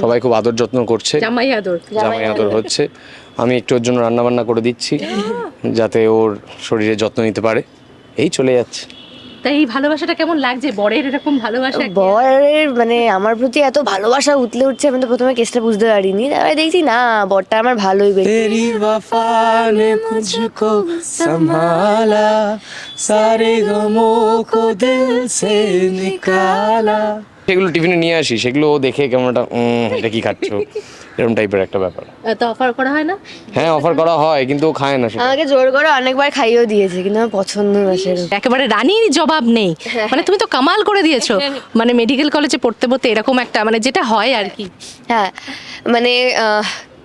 সবাই খুব আদর যত্ন করছে জামাই আদর জামাই আদর হচ্ছে আমি একটু ওর জন্য রান্না বান্না করে দিচ্ছি যাতে ওর শরীরে যত্ন নিতে পারে এই চলে যাচ্ছে তাই এই ভালোবাসাটা কেমন লাগছে বরের এরকম ভালোবাসা বরের মানে আমার প্রতি এত ভালোবাসা উতলে উঠছে আমি তো প্রথমে কেসটা বুঝতে পারিনি তারপরে দেখছি না বরটা আমার ভালোই বেশি तेरी वफा ने मुझको संभाला सारे गमों को दिल से निकाला সেগুলো টিফিনে নিয়ে আসি সেগুলো দেখে কেমন একটা এটা কি খাচ্ছ? এরকম টাইপের একটা ব্যাপার। তো অফার করা হয় না? হ্যাঁ অফার করা হয় কিন্তু ও খায় না সেটা। আমাকে জোর করে অনেকবার খাইয়েও দিয়েছে কিন্তু আমার পছন্দ না সেরকম। একেবারে রানীর জবাব নেই। মানে তুমি তো কামাল করে দিয়েছ। মানে মেডিকেল কলেজে পড়তে পড়তে এরকম একটা মানে যেটা হয় আর কি। হ্যাঁ মানে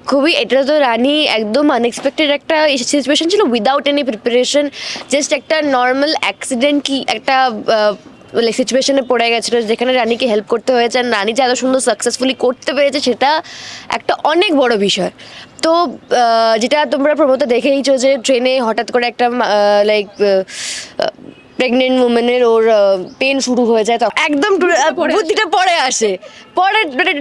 খুবই এটা তো রানী একদম আনএক্সপেক্টেড একটা সিচুয়েশন ছিল উইদাউট এনি প্রিপারেশন জাস্ট একটা নর্মাল অ্যাক্সিডেন্টলি একটা লাইক সিচুয়েশনে পড়ে গেছিল, যেখানে রানীকে হেল্প করতে হয়েছে আর রানী যে এত সুন্দর সাকসেসফুলি করতে পেরেছে সেটা একটা অনেক বড় বিষয়। তো যেটা তোমরা প্রমত দেখেইছো যে ট্রেনে হঠাৎ করে একটা লাইক প্রেগনেন্ট উমেনের ওর পেন শুরু হয়ে যায় তখন। একদম বুদ্ধিটা পরে আসে। পরে মানে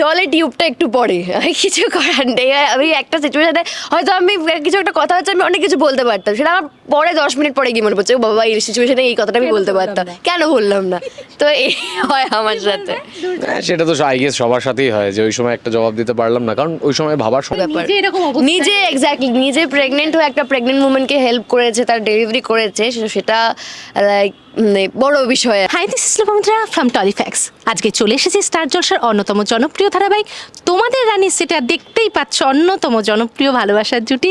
জলে টিউবটা একটু পড়ে আমি কিছু করার নেই। আমি একটা সিচুয়েশনে হয়তো আমি কিছু একটা কথা হচ্ছে আমি অনেক কিছু বলতে পারতাম। সেটা আমার পরে দশ মিনিট পরে গিয়ে মনে পড়ছে ও বাবা এই সিচুয়েশনে এই কথাটা আমি বলতে পারতাম। কেন বললাম না? তো এই হয় আমার সাথে। হ্যাঁ, সেটা তো আই গেস সবার সাথেই হয় যে ওই সময় একটা জবাব দিতে পারলাম না। কারণ ওই সময় ভাবার সময় ব্যাপার। নিজে এরকম নিজে এক্স্যাক্টলি নিজে প্রেগনেন্ট হয়ে একটা প্রেগনেন্ট উমেনকে হেল্প করেছে তার ডেলিভারি করেছে সেটা লাইক বড় বিষয়। Hi this is Lopamudra from Tollyfax আজকে চলে এসেছি স্টার জলসার অন্যতম জনপ্রিয় ধারাবাহিক। তোমাদের রানী সেটা দেখতেই পাচ্ছ অন্যতম জনপ্রিয় ভালোবাসার জুটি।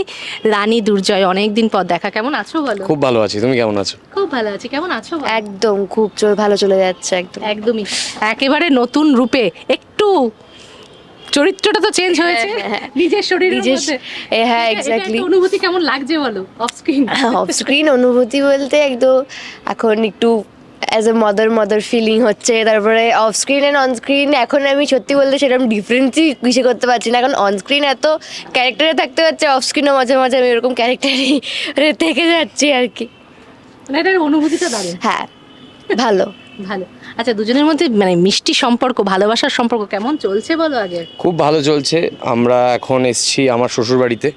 রানী দুর্জয় অনেকদিন পর দেখা। কেমন আছো বলো? খুব ভালো আছি তুমি কেমন আছো? খুব ভালো আছি কেমন আছো একদম খুব ভালো চলে যাচ্ছে একদম। একদমই। একেবারে নতুন রূপে একটু চরিত্রটা তো চেঞ্জ হয়েছে। নিজের শরীরের নিজের- মধ্যে। এ, হ্যাঁ. একটা অনুভূতি কেমন লাগছে বলো? অফ স্ক্রিন অফ স্ক্রিন অনুভূতি বলতে একদম এখন একটু as a mother mother feeling হচ্ছে। তারপরে off screen and on screen এখন আমি সত্যি বলতে সেরকম ডিফারেন্সই কিছু করতে পারছি না। এখন অন স্ক্রিন এত ক্যারেক্টারে থাকতে পারছে অফ স্ক্রিনও মাঝে মাঝে আমি এরকম ক্যারেক্টারই থেকে যাচ্ছি আর কি। মানে এটার অনুভূতিটা দারুণ। হ্যাঁ ভালো। ভালো। আচ্ছা দুজনের মধ্যে মানে মিষ্টি সম্পর্ক ভালোবাসার সম্পর্ক কেমন চলছে বলো আগে? খুব ভালো চলছে। আমরা এখন এসছি আমার শ্বশুর বাড়িতে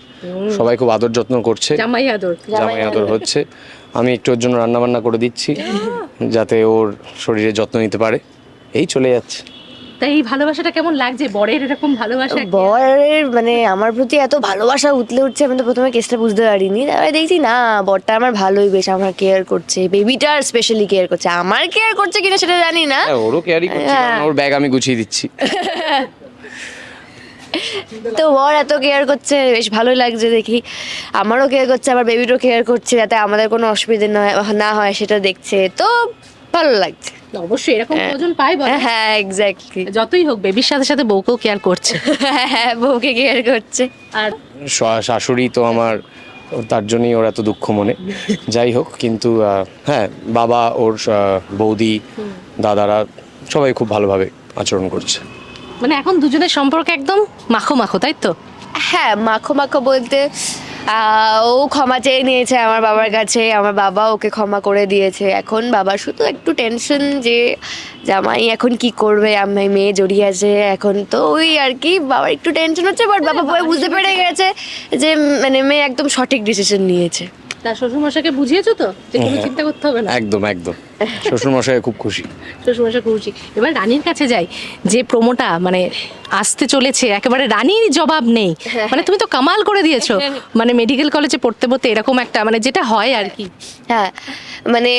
সবাই খুব আদর যত্ন করছে। জামাই আদর। জামাই আদর হচ্ছে। আমি একটু ওর জন্য রান্না বান্না করে দিচ্ছি যাতে ওর শরীরে যত্ন নিতে পারে। এই চলে যাচ্ছে। তাই এই ভালোবাসাটা কেমন লাগছে? বরের এরকম ভালোবাসা বরের মানে আমার প্রতি এত ভালোবাসা উতলে উঠছে আমি তো প্রথমে কেসটা বুঝতে পারিনি। তারপরে দেখছি না বরটা আমার ভালোই বেশ আমার কেয়ার করছে। বেবিটার স্পেশালি কেয়ার করছে। আমার কেয়ার করছে কিনা সেটা জানি না। হ্যাঁ ওরও কেয়ারি করছে ওর ব্যাগ আমি গুছিয়ে দিচ্ছি। তো বর এত কেয়ার করছে বেশ ভালোই লাগছে দেখি। আমারও কেয়ার করছে আমার বেবিরও কেয়ার করছে যাতে আমাদের কোনো অসুবিধা না হয়- না হয় সেটা দেখছে। তো ভালো লাগছে। অবশ্যই এরকম কজন পাই বলো। হ্যাঁ এক্স্যাক্টলি যতই হোক বেবির সাথে সাথে বউকেও কেয়ার করছে। হ্যাঁ বউকে কেয়ার করছে। আর শাশুড়ি তো আমার তার জন্যই ওর এত দুঃখ মনে। যাই হোক কিন্তু হ্যাঁ বাবা ওর বৌদি দাদারা সবাই খুব ভালোভাবে আচরণ করছে। মানে এখন দুজনের সম্পর্ক একদম মাখো মাখো তাই তো? হ্যাঁ মাখো মাখো বলতে ও ক্ষমা চেয়ে নিয়েছে আমার বাবার কাছে আমার বাবা ওকে ক্ষমা করে দিয়েছে। এখন বাবা শুধু একটু টেনশন যে জামাই এখন কি করবে? আমি মেয়ে জড়িয়ে আছে এখন তো ওই আর কি বাবার একটু টেনশন হচ্ছে বাট বাবা পরে বুঝতে পেরে গেছে যে মানে মেয়ে একদম সঠিক ডিসিশন নিয়েছে। তার শ্বশুরমশাইকে বুঝিয়েছো তো যে কোনো চিন্তা করতে হবে না? একদম একদম। শ্বশুরমশাই খুব খুশি। শ্বশুরমশাই খুশি। এবার রানীর কাছে যাই। যে প্রোমোটা মানে আসতে চলেছে একেবারে রানীর জবাব নেই। মানে তুমি তো কামাল করে দিয়েছ। মানে মেডিকেল কলেজে পড়তে পড়তে এরকম একটা মানে যেটা হয় আর কি। হ্যাঁ মানে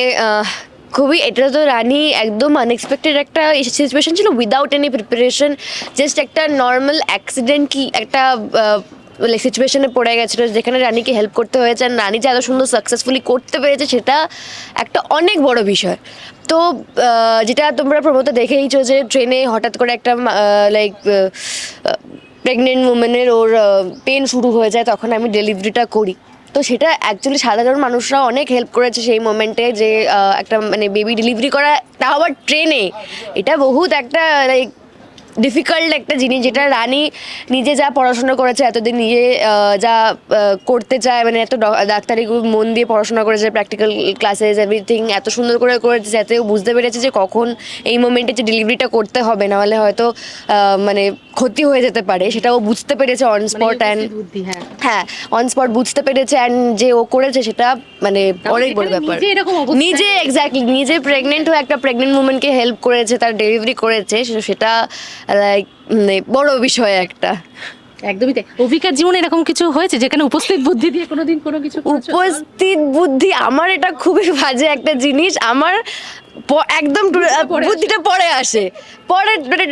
খুবই এটা তো রানী একদম আনএক্সপেক্টেড একটা সিচুয়েশন ছিল উইদাউট এনি প্রিপারেশন জাস্ট একটা নর্মাল অ্যাক্সিডেন্টলি একটা লাইক সিচুয়েশনে পড়ে গেছিল, যেখানে রানীকে হেল্প করতে হয়েছে আর রানী যে এত সুন্দর সাকসেসফুলি করতে পেরেছে সেটা একটা অনেক বড় বিষয়। তো যেটা তোমরা প্রমোতে দেখেইছো যে ট্রেনে হঠাৎ করে একটা লাইক প্রেগনেন্ট উমেনের ওর পেন শুরু হয়ে যায়, তখন আমি ডেলিভারিটা করি। তো সেটা অ্যাকচুয়ালি সাধারণ মানুষরা অনেক হেল্প করেছে সেই মোমেন্টে যে একটা মানে বেবি ডেলিভারি করা তা আবার ট্রেনে এটা বহুত একটা লাইক ডিফিকাল্ট একটা জিনিস যেটা রানী নিজে যা পড়াশোনা করেছে এতদিন নিজে যা করতে চায় মানে এত ডাক্তারি মন দিয়ে পড়াশোনা করেছে প্র্যাকটিক্যাল ক্লাসেস এভরিথিং এত সুন্দর করে করেছে যাতে বুঝতে পেরেছে যে কখন এই মোমেন্টে যে ডেলিভারিটা করতে হবে নাহলে হয়তো মানে ক্ষতি হয়ে যেতে পারে সেটা ও বুঝতে পেরেছে অন স্পট অ্যান্ড হ্যাঁ। হ্যাঁ অন স্পট বুঝতে পেরেছে অ্যান্ড যে ও করেছে সেটা মানে অনেক বড় ব্যাপার। নিজে নিজে এক্স্যাক্টলি নিজে প্রেগনেন্ট হয়ে একটা প্রেগনেন্ট উমেনকে হেল্প করেছে তার ডেলিভারি করেছে সেটা লাইক বড় বিষয় একটা। একদমই তাই। অভিকার জীবনে এরকম কিছু হয়েছে যেখানে উপস্থিত বুদ্ধি দিয়ে কোনোদিন কোনো কিছু উপস্থিত বুদ্ধি আমার এটা খুবই বাজে একটা জিনিস। আমার একদম বুদ্ধিটা পরে আসে। পরে মানে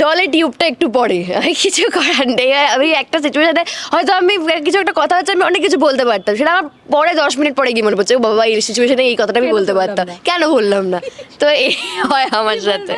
জলে টিউবটা একটু পড়ে আমি কিছু করার নেই। আমি একটা সিচুয়েশনে হয়তো আমি কিছু একটা কথা হচ্ছে আমি অনেক কিছু বলতে পারতাম। সেটা আমার পরে দশ মিনিট পরে গিয়ে মনে পড়ছে "ও বাবা এই সিচুয়েশনে এই কথাটা আমি বলতে পারতাম। কেন বললাম না? তো এই হয় আমার সাথে।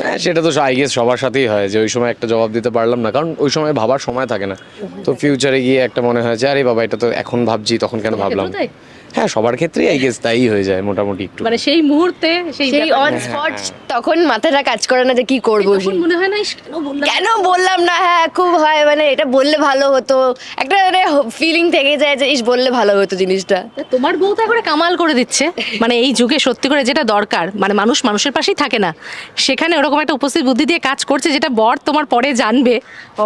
হ্যাঁ সেটা তো আই গেস সবার সাথেই হয় যে ওই সময় একটা জবাব দিতে পারলাম না। কারণ ওই সময় ভাবার সময় থাকে না। তো ফিউচারে গিয়ে একটা মনে হয় যে আরে বাবা এটা তো এখন ভাবছি তখন কেন ভাবলাম? তাই? হ্যাঁ সবার ক্ষেত্রেই আই গেস তাই হয়ে যায় মোটামুটি একটু। মানে সেই মুহূর্তে সেই। অন স্পট তখন মাথাটা কাজ করে না যে কি করব তখন মনে হয় না কেন বললাম? কেন বললাম না? হ্যাঁ খুব হয় মানে এটা বললে ভালো হতো। একটা মানে ফিলিং থেকে যায় যে ইস বললে ভালো হতো জিনিসটা। তোমার বউ তো একবারে কামাল করে দিচ্ছে। মানে এই যুগে সত্যি করে যেটা দরকার মানে মানুষ মানুষের পাশেই থাকে না। সেখানে ওরকম একটা উপস্থিত বুদ্ধি দিয়ে কাজ করছে যেটা বর তোমার পরে জানবে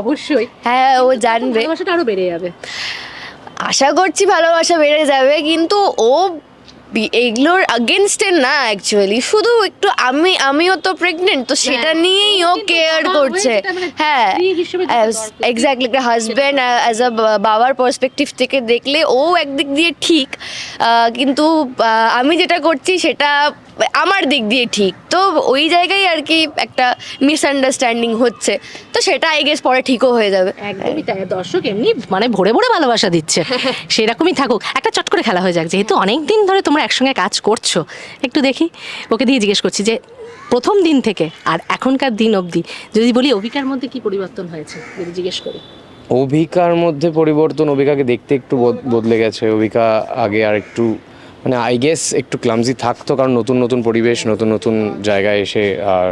অবশ্যই। হ্যাঁ ও জানবে। ভালোবাসাটা আরও বেড়ে যাবে। আশা করছি ভালোবাসা বেড়ে যাবে কিন্তু ও এগুলোর আগেনস্টে না অ্যাকচুয়ালি শুধু একটু আমি আমিও তো প্রেগনেন্ট তো সেটা হ্যাঁ। নিয়েই ও কেয়ার করছে হয়ে মানে হ্যাঁ। এক্স্যাক্টলি একটা হাজব্যান্ড অ্যাজ আ বাবার পার্সপেক্টিভ থেকে দেখলে ও একদিক দিয়ে ঠিক কিন্তু আমি যেটা করছি সেটা আমার দিক দিয়ে ঠিক। তো ওই জায়গায় আর কি একটা মিসআন্ডারস্ট্যান্ডিং হচ্ছে। তো সেটা আই গেস পরে ঠিকও হয়ে যাবে। একদমই তাই। দর্শক এমনি মানে ভরে ভরে ভালোবাসা দিচ্ছে। সেরকমই থাকুক। একটা চট করে খেলা হয়ে যাক। যেহেতু অনেক দিন ধরে তোমরা একসঙ্গে কাজ করছ একটু দেখি। ওকে দিয়ে জিজ্ঞেস করছি যে প্রথম দিন থেকে আর এখনকার দিন অবধি যদি বলি অভিকার মধ্যে কি পরিবর্তন হয়েছে? যদি জিজ্ঞেস করি। অভিকার মধ্যে পরিবর্তন অভিকাকে দেখতে একটু বদ- বদলে গেছে। অভিকা আগে আর একটু মানে আই গেস একটু ক্লামজি থাকতো কারণ নতুন নতুন পরিবেশ নতুন নতুন জায়গায় এসে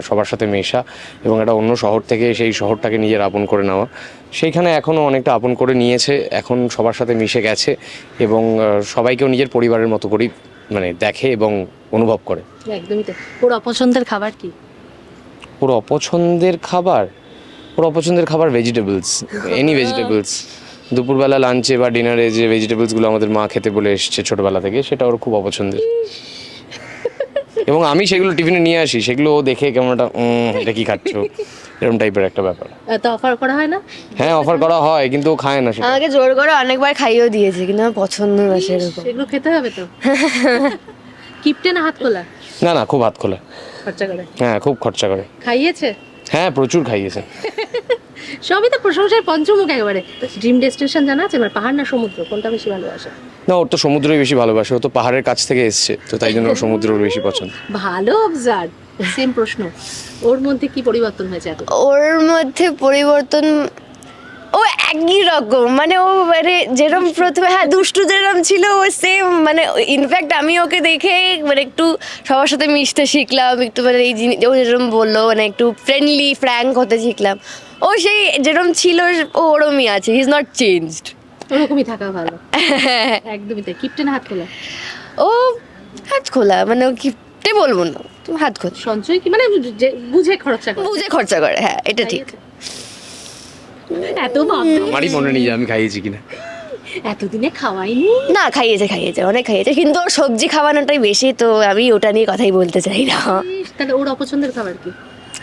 সবার সাথে মেশা এবং একটা অন্য শহর থেকে সেই শহরটাকে নিজের আপন করে নেওয়া। সেইখানে এখনও অনেকটা আপন করে নিয়েছে এখন সবার সাথে মিশে গেছে এবং সবাইকেও নিজের পরিবারের মতো করেই মানে দেখে এবং অনুভব করে। একদমই তাই। ওর অপছন্দের খাবার কি? ওর অপছন্দের খাবার? ওর অপছন্দের খাবার ভেজিটেবলস এনি ভেজিটেবলস দুপুরবেলা লাঞ্চে বা ডিনারে যে ভেজিটেবলসগুলো আমাদের মা খেতে বলে এসছে ছোটবেলা থেকে সেটা ওর খুব অপছন্দের। এবং আমি সেগুলো টিফিনে নিয়ে আসি সেগুলো ও দেখে কেমন একটা এটা কি খাচ্ছ? এরকম টাইপের একটা ব্যাপার। আহ, অফার করা হয় না? হ্যাঁ অফার করা হয় কিন্তু ও খায় না সেটা। আমাকে জোর করে অনেকবার খাইয়েও দিয়েছে কিন্তু আমার পছন্দ না সেরকম। সেগুলো খেতে হবে তো। কিপটে না হাত খোলা? না না খুব হাত খোলা। খরচা করে। হ্যাঁ খুব খরচা করে। খাইয়েছে? হ্যাঁ প্রচুর খাইয়েছে। সবই তো প্রশংসার পঞ্চমুখ একেবারে। ড্রিম ডেস্টিনেশন জানা আছে? মানে পাহাড় না সমুদ্র? কোনটা বেশি ভালোবাসে? না ওর তো সমুদ্রই বেশি ভালোবাসে। ও তো পাহাড়ের কাছ থেকে এসছে তো তাই জন্য সমুদ্র ওর বেশি পছন্দ। ভালো অবজার্ভ সেম প্রশ্ন। ওর মধ্যে কি পরিবর্তন হয়েছে এত? ওর মধ্যে পরিবর্তন ও একই রকম মানে ও মানে যেরকম প্রথমে হ্যাঁ দুষ্টু যেরকম ছিল ও সেম মানে ইনফ্যাক্ট আমি ওকে দেখে মানে একটু সবার সাথে মিশতে শিখলাম একটু মানে এই জিনিস ও যেরকম বলল মানে একটু ফ্রেন্ডলি ফ্র্যাঙ্ক হতে শিখলাম। ও সেই যেরকম ছিল ও ওরমই আছে হি ইজ নট চেঞ্জড ওরকমই থাকা ভালো। একদমই তাই কিপটে না হাত খোলা? ও হাত খোলা মানে ও কিপটে বলব না হাত খোলা। সঞ্চয় কি মানে বুঝে খরচা করে। বুঝে খরচা করে হ্যাঁ এটা ঠিক। এত ভাবতে আমারই মনে নেই যে আমি খাইয়েছি কিনা। এতদিনে খাওয়াইনি? না খাইয়েছে খাইয়েছে অনেক খাইয়েছে। কিন্তু ওর সবজি খাওয়ানোটাই বেশি তো আমি ওটা নিয়ে কথাই বলতে চাই না। তাহলে ওর অপছন্দের খাবার কি?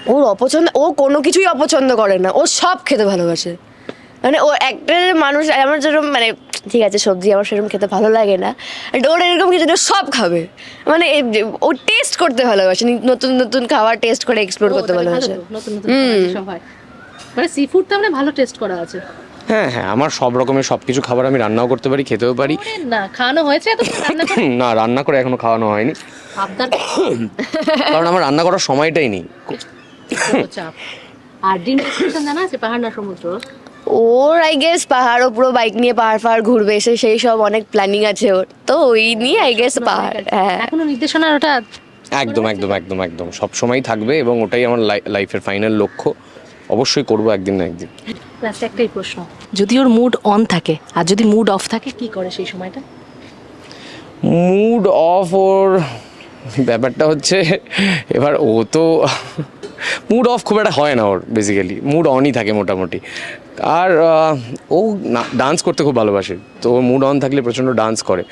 ওর অপছন্দ ও কোনো কিছুই অপছন্দ করে না। ও সব খেতে ভালোবাসে। মানে ও একটা মানুষ আমার যেরকম মানে ঠিক আছে সবজি আমার সেরকম খেতে ভালো লাগে না। ওর এরকম কিছু না, ও সব খাবে। মানে ও টেস্ট করতে ভালোবাসে। নি- নতুন নতুন খাবার টেস্ট করে এক্সপ্লোর করতে ভালোবাসে। তো, মানে সি ফুড তো আমরা ভালো টেস্ট করা আছে। হ্যাঁ হ্যাঁ আমার সব রকমের সব কিছু খাবার আমি রান্নাও করতে পারি খেতেও পারি। না খাওয়ানো হয়েছে এত রান্না না রান্না করে এখনও খাওয়ানো হয়নি। কারণ আমার রান্না করার সময়টাই নেই। আর ড্রিম ডেস্টিনেশন জানা আছে? পাহাড় না সমুদ্র? ওর আই গেস পাহাড় পুরো বাইক নিয়ে পাহাড় ফাহাড় ঘুরবে এসে সেই সব অনেক প্ল্যানিং আছে ওর। তো ওই নিয়ে আই গেস পাহাড় হ্যাঁ। এখনও নির্দেশনার ওটা একদম একদম একদম একদম। সব সময় থাকবে এবং ওটাই আমার লাইফের ফাইনাল লক্ষ্য। অবশ্যই করব একদিন না একদিন। লাস্টে একটাই প্রশ্ন। যদি ওর মুড অন থাকে আর যদি মুড অফ থাকে কি করে সেই সময়টা? মুড অফ ওর ব্যাপারটা হচ্ছে এবার ও তো মুড অফ খুব একটা হয় না ওর বেসিক্যালি মুড অনই থাকে মোটামুটি। আর ও ডান্স করতে খুব ভালোবাসে। তো মুড অন থাকলে প্রচণ্ড ডান্স করে।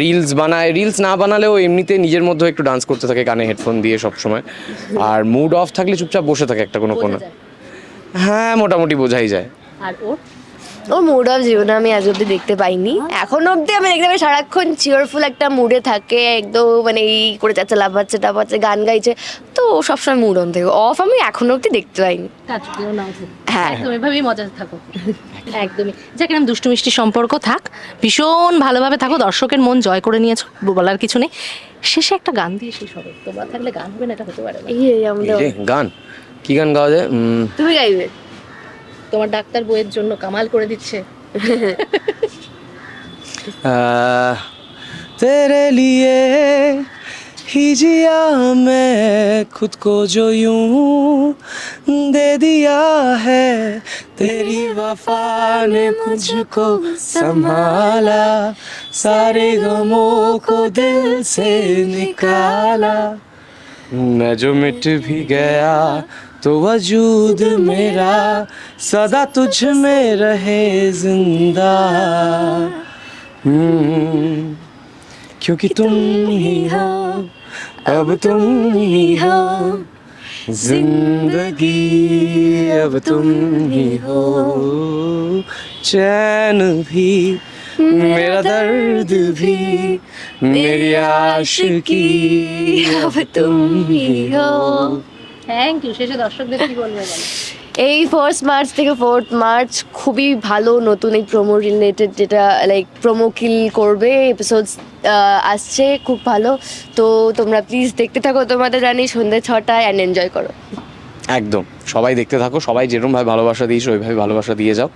রিলস বানায়। রিলস না বানালেও এমনিতে নিজের মধ্যে একটু ডান্স করতে থাকে কানে হেডফোন দিয়ে সব সময় আর মুড অফ থাকলে চুপচাপ বসে থাকে একটা কোনো কোনো হ্যাঁ মোটামুটি বোঝাই যায়। আর ওর? ওর মুড অফ জীবনে আমি আজ অব্দি দেখতে পাইনি। এখন অব্দি আমি দেখতে পাই সারাক্ষণ চিয়ারফুল একটা মুডে থাকে একদম মানে এই করে যাচ্ছে লাফাচ্ছে টাপাচ্ছে গান গাইছে। তো ও সবসময় মুড অন থাকে। অফ আমি এখন অব্দি দেখতে পাইনি। হ্যাঁ। একদম এভাবেই মজাতে থাকো একদমই। যাক এরকম দুষ্টু মিষ্টি সম্পর্ক থাক। ভীষণ ভালোভাবে থাকো। দর্শকের মন জয় করে নিয়েছো। বলার কিছু নেই। শেষে একটা গান দিয়ে শেষ হবে। তোমরা থাকলে গান হবে না এটা হতে পারে এই এই আমাদের গান। কি গান গাওয়া যায়? তুমি গাইবে? তোমার ডাক্তার বইয়ের জন্য কামাল করে দিচ্ছে आ, तेरे लिए ही जिया मैं खुद को जो यूं दे दिया है तेरी वफा ने मुझको संभाला सारे गमों को दिल से निकाला मैं जो मिट भी गया तो वजूद मेरा सदा तुझ में रहे ज़िंदा। हम्म, क्योंकि तुम ही हो अब तुम ही हो। ज़िंदगी अब तुम ही हो। चैन भी मेरा दर्द भी मेरी आशिकी अब तुम ही हो। থ্যাংক ইউ শেষে দর্শকদের কি বলবে এই ফার্স্ট মার্চ থেকে ফোর্থ মার্চ খুবই ভালো নতুন এই প্রোমো রিলেটেড যেটা লাইক প্রোমো কিল করবে এপিসোডস আসছে খুব ভালো। তো তোমরা প্লিজ দেখতে থাকো তোমাদের জানি সন্ধ্যে ছটায় অ্যান্ড এনজয় করো। একদম। সবাই দেখতে থাকো সবাই যেরকমভাবে ভালোবাসা দিয়েছ ওইভাবে ভালোবাসা দিয়ে যাও।